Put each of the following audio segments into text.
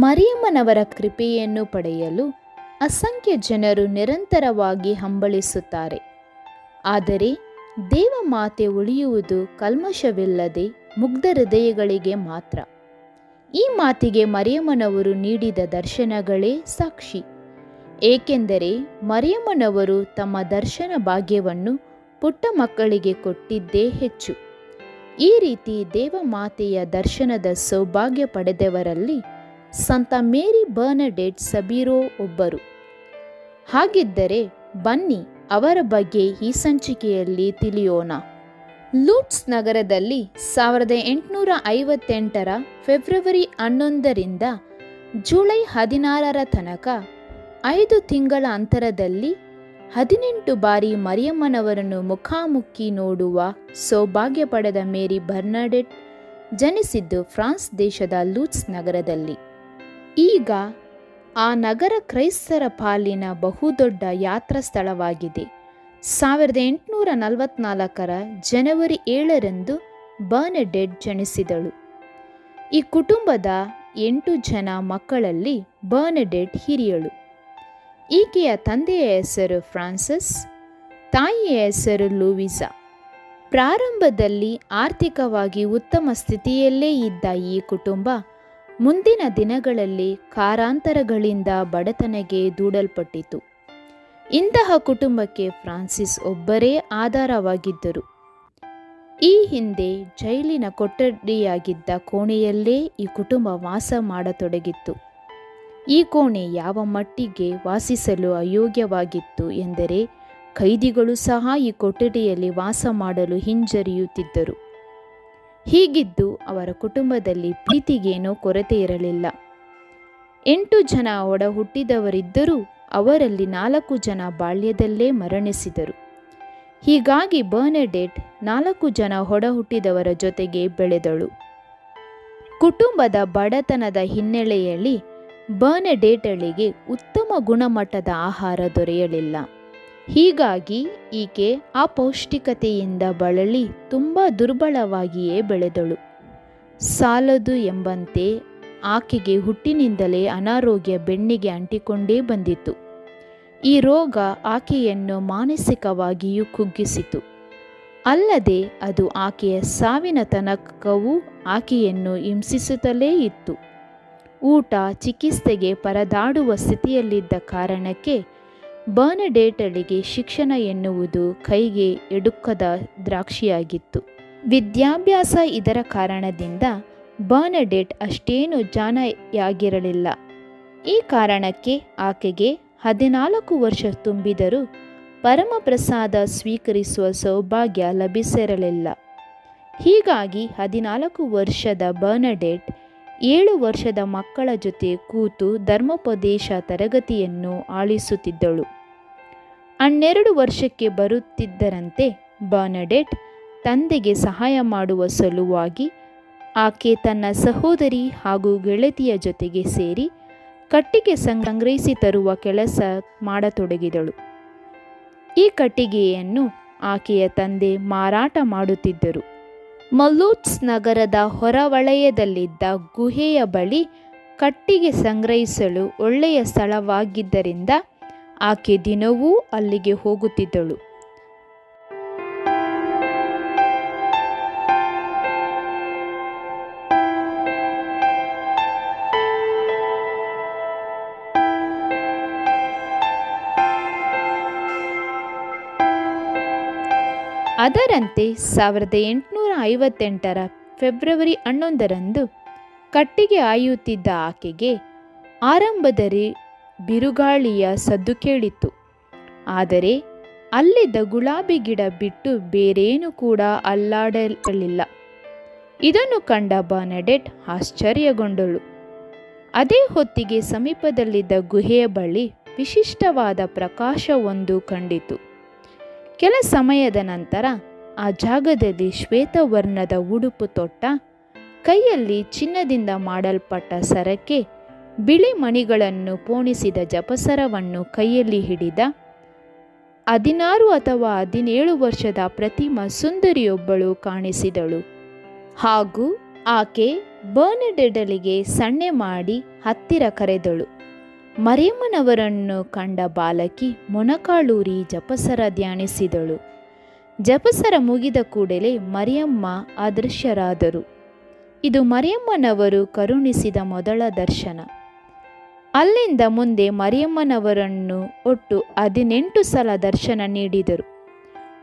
ಮರಿಯಮ್ಮನವರ ಕೃಪೆಯನ್ನು ಪಡೆಯಲು ಅಸಂಖ್ಯ ಜನರು ನಿರಂತರವಾಗಿ ಹಂಬಲಿಸುತ್ತಾರೆ. ಆದರೆ ದೇವಮಾತೆ ಉಳಿಯುವುದು ಕಲ್ಮಶವಿಲ್ಲದೆ ಮುಗ್ಧ ಹೃದಯಗಳಿಗೆ ಮಾತ್ರ. ಈ ಮಾತಿಗೆ ಮರಿಯಮ್ಮನವರು ನೀಡಿದ ದರ್ಶನಗಳೇ ಸಾಕ್ಷಿ. ಏಕೆಂದರೆ ಮರಿಯಮ್ಮನವರು ತಮ್ಮ ದರ್ಶನ ಭಾಗ್ಯವನ್ನು ಪುಟ್ಟ ಮಕ್ಕಳಿಗೆ ಕೊಟ್ಟಿದ್ದೇ ಹೆಚ್ಚು. ಈ ರೀತಿ ದೇವಮಾತೆಯ ದರ್ಶನದ ಸೌಭಾಗ್ಯ ಪಡೆದವರಲ್ಲಿ ಸಂತ ಮೇರಿ ಬರ್ನಡೆಡ್ ಸಬೀರೋ ಒಬ್ಬರು. ಹಾಗಿದ್ದರೆ ಬನ್ನಿ ಅವರ ಬಗ್ಗೆ ಈ ಸಂಚಿಕೆಯಲ್ಲಿ ತಿಳಿಯೋಣ. ಲೂಟ್ಸ್ ನಗರದಲ್ಲಿ ಸಾವಿರದ ಎಂಟುನೂರ ಐವತ್ತೆಂಟರ ಫೆಬ್ರವರಿ ಹನ್ನೊಂದರಿಂದ ಜುಲೈ ಹದಿನಾರರ ತನಕ ಐದು ತಿಂಗಳ ಅಂತರದಲ್ಲಿ ಹದಿನೆಂಟು ಬಾರಿ ಮರಿಯಮ್ಮನವರನ್ನು ಮುಖಾಮುಖಿ ನೋಡುವ ಸೌಭಾಗ್ಯ ಪಡೆದ ಮೇರಿ ಬರ್ನಾಡೆಟ್ ಜನಿಸಿದ್ದು ಫ್ರಾನ್ಸ್ ದೇಶದ ಲೂಟ್ಸ್ ನಗರದಲ್ಲಿ. ಈಗ ಆ ನಗರ ಕ್ರೈಸ್ತರ ಪಾಲಿನ ಬಹುದೊಡ್ಡ ಯಾತ್ರಾ ಸ್ಥಳವಾಗಿದೆ. ಸಾವಿರದ ಎಂಟುನೂರ ನಲವತ್ನಾಲ್ಕರ ಜನವರಿ ಏಳರಂದು ಬರ್ನೆಡೆಡ್ ಜನಿಸಿದಳು. ಈ ಕುಟುಂಬದ ಎಂಟು ಜನ ಮಕ್ಕಳಲ್ಲಿ ಬರ್ನೆಡೆಡ್ ಹಿರಿಯಳು. ಈಕೆಯ ತಂದೆಯ ಹೆಸರು ಫ್ರಾನ್ಸಿಸ್, ತಾಯಿಯ ಹೆಸರು ಲೂವಿಸಾ ಪ್ರಾರಂಭದಲ್ಲಿ ಆರ್ಥಿಕವಾಗಿ ಉತ್ತಮ ಸ್ಥಿತಿಯಲ್ಲೇ ಇದ್ದ ಈ ಕುಟುಂಬ ಮುಂದಿನ ದಿನಗಳಲ್ಲಿ ಕಾರಾಂತರಗಳಿಂದ ಬಡತನಗೆ ದೂಡಲ್ಪಟ್ಟಿತು. ಇಂತಹ ಕುಟುಂಬಕ್ಕೆ ಫ್ರಾನ್ಸಿಸ್ ಒಬ್ಬರೇ ಆಧಾರವಾಗಿದ್ದರು. ಈ ಹಿಂದೆ ಜೈಲಿನ ಕೊಠಡಿಯಾಗಿದ್ದ ಕೋಣೆಯಲ್ಲೇ ಈ ಕುಟುಂಬ ವಾಸ ಮಾಡತೊಡಗಿತ್ತು. ಈ ಕೋಣೆ ಯಾವ ಮಟ್ಟಿಗೆ ವಾಸಿಸಲು ಅಯೋಗ್ಯವಾಗಿತ್ತು ಎಂದರೆ, ಖೈದಿಗಳು ಸಹ ಈ ಕೊಠಡಿಯಲ್ಲಿ ವಾಸ ಮಾಡಲು ಹಿಂಜರಿಯುತ್ತಿದ್ದರು. ಹೀಗಿದ್ದು ಅವರ ಕುಟುಂಬದಲ್ಲಿ ಪ್ರೀತಿಗೇನೋ ಕೊರತೆ ಇರಲಿಲ್ಲ. ಎಂಟು ಜನ ಒಡ ಹುಟ್ಟಿದವರಿದ್ದರೂ ಅವರಲ್ಲಿ ನಾಲ್ಕು ಜನ ಬಾಲ್ಯದಲ್ಲೇ ಮರಣಿಸಿದರು. ಹೀಗಾಗಿ ಬರ್ನೆಡೆಟ್ ನಾಲ್ಕು ಜನ ಹೊಡ ಹುಟ್ಟಿದವರ ಜೊತೆಗೆ ಬೆಳೆದಳು. ಕುಟುಂಬದ ಬಡತನದ ಹಿನ್ನೆಲೆಯಲ್ಲಿ ಬರ್ನೆಡೇಟಳಿಗೆ ಉತ್ತಮ ಗುಣಮಟ್ಟದ ಆಹಾರ ದೊರೆಯಲಿಲ್ಲ. ಹೀಗಾಗಿ ಈಕೆ ಅಪೌಷ್ಟಿಕತೆಯಿಂದ ಬಳಲಿ ತುಂಬ ದುರ್ಬಲವಾಗಿಯೇ ಬೆಳೆದಳು. ಸಾಲದು ಎಂಬಂತೆ ಆಕೆಗೆ ಹುಟ್ಟಿನಿಂದಲೇ ಅನಾರೋಗ್ಯ ಬೆನ್ನಿಗೆ ಅಂಟಿಕೊಂಡೇ ಬಂದಿತು ಈ ರೋಗ ಆಕೆಯನ್ನು ಮಾನಸಿಕವಾಗಿಯೂ ಕುಗ್ಗಿಸಿತು. ಅಲ್ಲದೆ ಅದು ಆಕೆಯ ಸಾವಿನ ತನಕವೂ ಆಕೆಯನ್ನು ಹಿಂಸಿಸುತ್ತಲೇ ಇತ್ತು. ಊಟ, ಚಿಕಿತ್ಸೆಗೆ ಪರದಾಡುವ ಸ್ಥಿತಿಯಲ್ಲಿದ್ದ ಕಾರಣಕ್ಕೆ ಬರ್ನಡೇಟಳಿಗೆ ಶಿಕ್ಷಣ ಎನ್ನುವುದು ಕೈಗೆ ಎಡುಕದ ದ್ರಾಕ್ಷಿಯಾಗಿತ್ತು. ವಿದ್ಯಾಭ್ಯಾಸ ಇದರ ಕಾರಣದಿಂದ ಬರ್ನಡೇಟ್ ಅಷ್ಟೇನು ಜಾನೆಯಾಗಿರಲಿಲ್ಲ ಈ ಕಾರಣಕ್ಕೆ ಆಕೆಗೆ ಹದಿನಾಲ್ಕು ವರ್ಷ ತುಂಬಿದರೂ ಪರಮಪ್ರಸಾದ ಸ್ವೀಕರಿಸುವ ಸೌಭಾಗ್ಯ ಲಭಿಸಿರಲಿಲ್ಲ. ಹೀಗಾಗಿ ಹದಿನಾಲ್ಕು ವರ್ಷದ ಬರ್ನಡೇಟ್ ಏಳು ವರ್ಷದ ಮಕ್ಕಳ ಜೊತೆ ಕೂತು ಧರ್ಮೋಪದೇಶ ತರಗತಿಯನ್ನು ಆಳಿಸುತ್ತಿದ್ದಳು ಹನ್ನೆರಡು ವರ್ಷಕ್ಕೆ ಬರುತ್ತಿದ್ದರಂತೆ ಬಾನಡೆಟ್ ತಂದೆಗೆ ಸಹಾಯ ಮಾಡುವ ಸಲುವಾಗಿ ಆಕೆ ತನ್ನ ಸಹೋದರಿ ಹಾಗೂ ಗೆಳತಿಯ ಜೊತೆಗೆ ಸೇರಿ ಕಟ್ಟಿಗೆ ಸಂಗ್ರಹಿಸಿ ತರುವ ಕೆಲಸ ಮಾಡತೊಡಗಿದಳು. ಈ ಕಟ್ಟಿಗೆಯನ್ನು ಆಕೆಯ ತಂದೆ ಮಾರಾಟ ಮಾಡುತ್ತಿದ್ದರು. ಮಲ್ಲೂಟ್ಸ್ ನಗರದ ಹೊರವಲಯದಲ್ಲಿದ್ದ ಗುಹೆಯ ಬಳಿ ಕಟ್ಟಿಗೆ ಸಂಗ್ರಹಿಸಲು ಒಳ್ಳೆಯ ಸ್ಥಳವಾಗಿದ್ದರಿಂದ ಆಕೆ ದಿನವೂ ಅಲ್ಲಿಗೆ ಹೋಗುತ್ತಿದ್ದಳು. ಅದರಂತೆ ಸಾವಿರದ ಎಂಟುನೂರ ಐವತ್ತೆಂಟರ ಫೆಬ್ರವರಿ ಹನ್ನೊಂದರಂದು ಕಟ್ಟಿಗೆ ಆಯುತ್ತಿದ್ದ ಆಕೆಗೆ ಆರಂಭದಲ್ಲಿ ಬಿರುಗಾಳಿಯ ಸದ್ದು ಕೇಳಿತು ಆದರೆ ಅಲ್ಲಿದ್ದ ಗುಲಾಬಿ ಗಿಡ ಬಿಟ್ಟು ಬೇರೇನು ಕೂಡ ಅಲ್ಲಾಡಲಿಲ್ಲ. ಇದನ್ನು ಕಂಡ ಬಾನಡೆಟ್ ಆಶ್ಚರ್ಯಗೊಂಡಳು. ಅದೇ ಹೊತ್ತಿಗೆ ಸಮೀಪದಲ್ಲಿದ್ದ ಗುಹೆಯ ಬಳಿ ವಿಶಿಷ್ಟವಾದ ಪ್ರಕಾಶವೊಂದು ಕಂಡಿತು. ಕೆಲ ಸಮಯದ ನಂತರ ಆ ಜಾಗದಲ್ಲಿ ಶ್ವೇತವರ್ಣದ ಉಡುಪು ತೊಟ್ಟ ಕೈಯಲ್ಲಿ ಚಿನ್ನದಿಂದ ಮಾಡಲ್ಪಟ್ಟ ಸರಕ್ಕೆ ಬಿಳಿ ಮಣಿಗಳನ್ನು ಪೋಣಿಸಿದ ಜಪಸರವನ್ನು ಕೈಯಲ್ಲಿ ಹಿಡಿದ ಹದಿನಾರು ಅಥವಾ ಹದಿನೇಳು ವರ್ಷದ ಪ್ರತಿಮಾ ಸುಂದರಿಯೊಬ್ಬಳು ಕಾಣಿಸಿದಳು. ಹಾಗೂ ಆಕೆ ಬರ್ನೆಡೆಡಲಿಗೆ ಸಣ್ಣೆ ಮಾಡಿ ಹತ್ತಿರ ಕರೆದಳು. ಮರಿಯಮ್ಮನವರನ್ನು ಕಂಡ ಬಾಲಕಿ ಮೊಣಕಾಳೂರಿ ಜಪಸರ ಧ್ಯಾನಿಸಿದಳು. ಜಪಸರ ಮುಗಿದ ಕೂಡಲೇ ಮರಿಯಮ್ಮ ಅದೃಶ್ಯರಾದರು. ಇದು ಮರಿಯಮ್ಮನವರು ಕರುಣಿಸಿದ ಮೊದಲ ದರ್ಶನ. ಅಲ್ಲಿಂದ ಮುಂದೆ ಮರಿಯಮ್ಮನವರನ್ನು ಒಟ್ಟು ಹದಿನೆಂಟು ಸಲ ದರ್ಶನ ನೀಡಿದರು.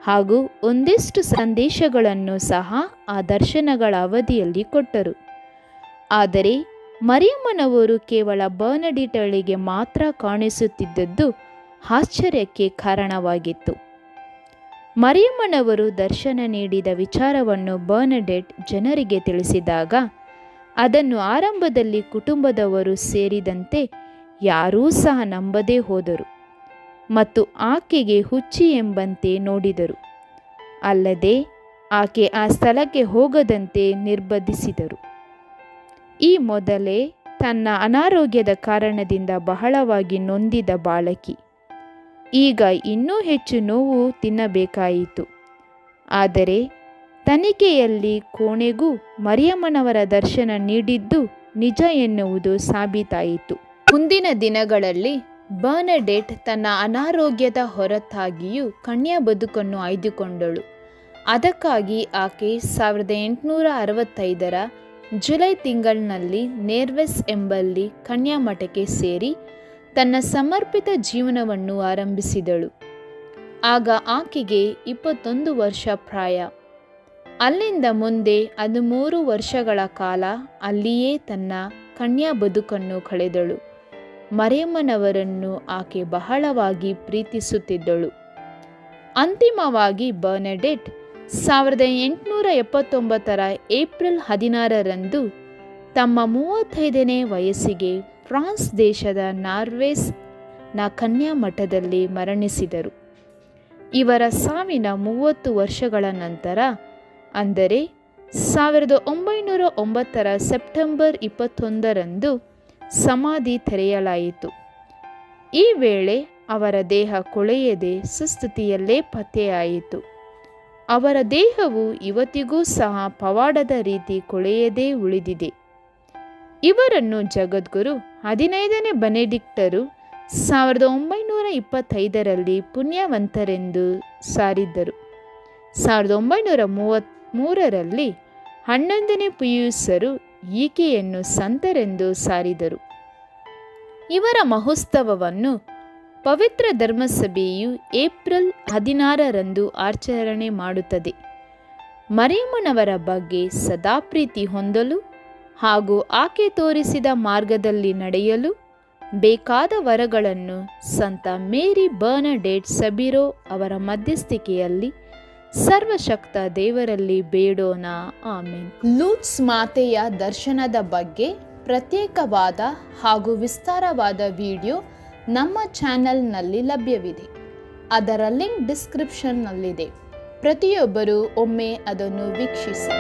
ಹಾಗೂ ಒಂದಿಷ್ಟು ಸಂದೇಶಗಳನ್ನು ಸಹ ಆ ದರ್ಶನಗಳ ಅವಧಿಯಲ್ಲಿ ಕೊಟ್ಟರು. ಆದರೆ ಮರಿಯಮ್ಮನವರು ಕೇವಲ ಬರ್ನಡಿಟಳಿಗೆ ಮಾತ್ರ ಕಾಣಿಸುತ್ತಿದ್ದದ್ದು ಆಶ್ಚರ್ಯಕ್ಕೆ ಕಾರಣವಾಗಿತ್ತು. ಮರಿಯಮ್ಮನವರು ದರ್ಶನ ನೀಡಿದ ವಿಚಾರವನ್ನು ಬರ್ನಡೆಟ್ ಜನರಿಗೆ ತಿಳಿಸಿದಾಗ ಅದನ್ನು ಆರಂಭದಲ್ಲಿ ಕುಟುಂಬದವರು ಸೇರಿದಂತೆ ಯಾರೂ ಸಹ ನಂಬದೇ ಹೋದರು ಮತ್ತು ಆಕೆಗೆ ಹುಚ್ಚಿ ಎಂಬಂತೆ ನೋಡಿದರು. ಅಲ್ಲದೆ ಆಕೆ ಆ ಸ್ಥಳಕ್ಕೆ ಹೋಗದಂತೆ ನಿರ್ಬಂಧಿಸಿದರು. ಈ ಮೊದಲೇ ತನ್ನ ಅನಾರೋಗ್ಯದ ಕಾರಣದಿಂದ ಬಹಳವಾಗಿ ನೊಂದಿದ ಬಾಲಕಿ. ಈಗ ಇನ್ನೂ ಹೆಚ್ಚು ನೋವು ತಿನ್ನಬೇಕಾಯಿತು. ಆದರೆ ತನಿಖೆಯಲ್ಲಿ ಕೋಣೆಗೂ ಮರಿಯಮ್ಮನವರ ದರ್ಶನ ನೀಡಿದ್ದು ನಿಜ ಎನ್ನುವುದು ಸಾಬೀತಾಯಿತು. ಮುಂದಿನ ದಿನಗಳಲ್ಲಿ ಬರ್ನಡೆಟ್ ತನ್ನ ಅನಾರೋಗ್ಯದ ಹೊರತಾಗಿಯೂ ಕನ್ಯಾ ಬದುಕನ್ನು ಆಯ್ದುಕೊಂಡಳು. ಅದಕ್ಕಾಗಿ ಆಕೆ ಸಾವಿರದ ಎಂಟುನೂರ ಅರವತ್ತೈದರ ಜುಲೈ ತಿಂಗಳಿನಲ್ಲಿ ನೇರ್ವೆಸ್ ಎಂಬಲ್ಲಿ ಕನ್ಯಾ ಮಠಕ್ಕೆ ಸೇರಿ ತನ್ನ ಸಮರ್ಪಿತ ಜೀವನವನ್ನು ಆರಂಭಿಸಿದಳು. ಆಗ ಆಕೆಗೆ ಇಪ್ಪತ್ತೊಂದು ವರ್ಷ ಪ್ರಾಯ. ಅಲ್ಲಿಂದ ಮುಂದೆ ಹದಿಮೂರು ವರ್ಷಗಳ ಕಾಲ ಅಲ್ಲಿಯೇ ತನ್ನ ಕನ್ಯಾ ಬದುಕನ್ನು ಕಳೆದಳು. ಮರಿಯಮ್ಮನವರನ್ನು ಆಕೆ ಬಹಳವಾಗಿ ಪ್ರೀತಿಸುತ್ತಿದ್ದಳು. ಅಂತಿಮವಾಗಿ ಬರ್ನೆಡೆಟ್ ಸಾವಿರದ ಎಂಟುನೂರ ಎಪ್ಪತ್ತೊಂಬತ್ತರ ಏಪ್ರಿಲ್ ಹದಿನಾರರಂದು ತಮ್ಮ ಮೂವತ್ತೈದನೇ ವಯಸ್ಸಿಗೆ ಫ್ರಾನ್ಸ್ ದೇಶದ ನಾರ್ವೇಸ್ನ ಕನ್ಯಾ ಮಠದಲ್ಲಿ ಮರಣಿಸಿದರು. ಇವರ ಸಾವಿನ ಮೂವತ್ತು ವರ್ಷಗಳ ನಂತರ ಅಂದರೆ ಸಾವಿರದ ಒಂಬೈನೂರ ಒಂಬತ್ತರ ಸೆಪ್ಟೆಂಬರ್ ಇಪ್ಪತ್ತೊಂದರಂದು ಸಮಾಧಿ ತೆರೆಯಲಾಯಿತು. ಈ ವೇಳೆ ಅವರ ದೇಹ ಕೊಳೆಯದೆ ಸುಸ್ಥಿತಿಯಲ್ಲೇ ಪತ್ತೆಯಾಯಿತು. ಅವರ ದೇಹವು ಇವತ್ತಿಗೂ ಸಹ ಪವಾಡದ ರೀತಿ ಕೊಳೆಯದೇ ಉಳಿದಿದೆ. ಇವರನ್ನು ಜಗದ್ಗುರು ಹದಿನೈದನೇ ಬನೆಡಿಕ್ಟರು ಸಾವಿರದ ಒಂಬೈನೂರ ಇಪ್ಪತ್ತೈದರಲ್ಲಿ ಪುಣ್ಯವಂತರೆಂದು ಸಾರಿದ್ದರು. ಸಾವಿರದ ಒಂಬೈನೂರ ಮೂವತ್ತ್ ಮೂರರಲ್ಲಿ ಹನ್ನೊಂದನೇ ಪಿಯೂಸರು ಈಕೆಯನ್ನು ಸಂತರೆಂದು ಸಾರಿದರು. ಇವರ ಮಹೋತ್ಸವವನ್ನು ಪವಿತ್ರ ಧರ್ಮಸಭೆಯು ಏಪ್ರಿಲ್ ಹದಿನಾರರಂದು ಆಚರಣೆ ಮಾಡುತ್ತದೆ. ಮರಿಯಮ್ಮನವರ ಬಗ್ಗೆ ಸದಾ ಪ್ರೀತಿ ಹೊಂದಲು ಹಾಗೂ ಆಕೆ ತೋರಿಸಿದ ಮಾರ್ಗದಲ್ಲಿ ನಡೆಯಲು ಬೇಕಾದ ವರಗಳನ್ನು ಸಂತ ಮೇರಿ ಬರ್ನಡೇಟ್ ಸಬಿರೋ ಅವರ ಮಧ್ಯಸ್ಥಿಕೆಯಲ್ಲಿ ಸರ್ವಶಕ್ತ ದೇವರಲ್ಲಿ ಬೇಡೋಣ ಆಮೇನ್. ಲೂಟ್ಸ್ ಮಾತೆಯ ದರ್ಶನದ ಬಗ್ಗೆ ಪ್ರತ್ಯೇಕವಾದ ಹಾಗೂ ವಿಸ್ತಾರವಾದ ವಿಡಿಯೋ ನಮ್ಮ ಚಾನೆಲ್ನಲ್ಲಿ ಲಭ್ಯವಿದೆ. ಅದರ ಲಿಂಕ್ ಡಿಸ್ಕ್ರಿಪ್ಷನ್ನಲ್ಲಿದೆ. ಪ್ರತಿಯೊಬ್ಬರೂ ಒಮ್ಮೆ ಅದನ್ನು ವೀಕ್ಷಿಸಿ.